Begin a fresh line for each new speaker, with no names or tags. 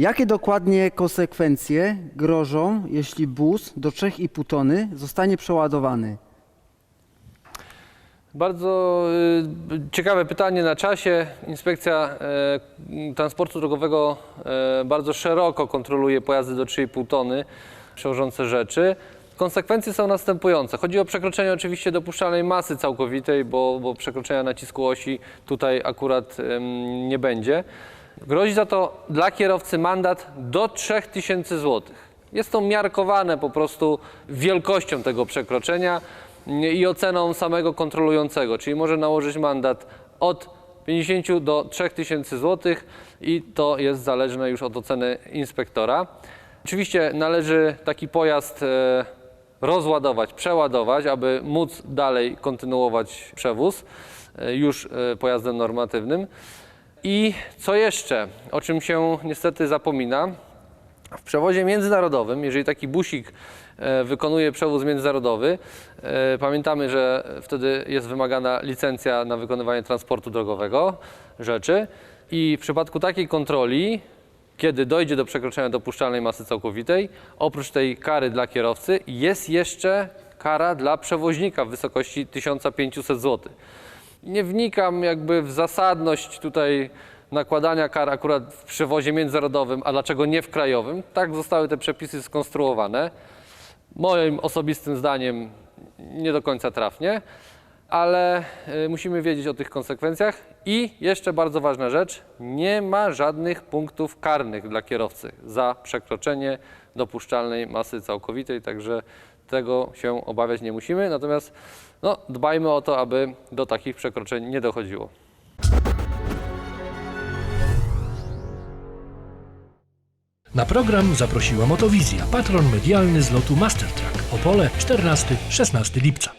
Jakie dokładnie konsekwencje grożą, jeśli bus do 3,5 tony zostanie przeładowany?
Bardzo y, ciekawe pytanie na czasie. Inspekcja e, Transportu Drogowego e, bardzo szeroko kontroluje pojazdy do 3,5 tony przewożące rzeczy. Konsekwencje są następujące. Chodzi o przekroczenie oczywiście dopuszczalnej masy całkowitej, bo, bo przekroczenia nacisku osi tutaj akurat em, nie będzie. Grozi za to dla kierowcy mandat do 3000 zł. Jest to miarkowane po prostu wielkością tego przekroczenia i oceną samego kontrolującego, czyli może nałożyć mandat od 50 do 3000 zł i to jest zależne już od oceny inspektora. Oczywiście należy taki pojazd e, rozładować, przeładować, aby móc dalej kontynuować przewóz e, już e, pojazdem normatywnym. I co jeszcze, o czym się niestety zapomina, w przewozie międzynarodowym, jeżeli taki busik e, wykonuje przewóz międzynarodowy, e, pamiętamy, że wtedy jest wymagana licencja na wykonywanie transportu drogowego rzeczy i w przypadku takiej kontroli, kiedy dojdzie do przekroczenia dopuszczalnej masy całkowitej, oprócz tej kary dla kierowcy jest jeszcze kara dla przewoźnika w wysokości 1500 zł. Nie wnikam jakby w zasadność tutaj nakładania kar akurat w przewozie międzynarodowym, a dlaczego nie w krajowym. Tak zostały te przepisy skonstruowane. Moim osobistym zdaniem nie do końca trafnie, ale y, musimy wiedzieć o tych konsekwencjach. I jeszcze bardzo ważna rzecz, nie ma żadnych punktów karnych dla kierowcy za przekroczenie dopuszczalnej masy całkowitej, także tego się obawiać nie musimy. Natomiast no, dbajmy o to, aby do takich przekroczeń nie dochodziło.
Na program zaprosiła Motowizja, patron medialny z lotu Mastertrack. Opole 14-16 lipca.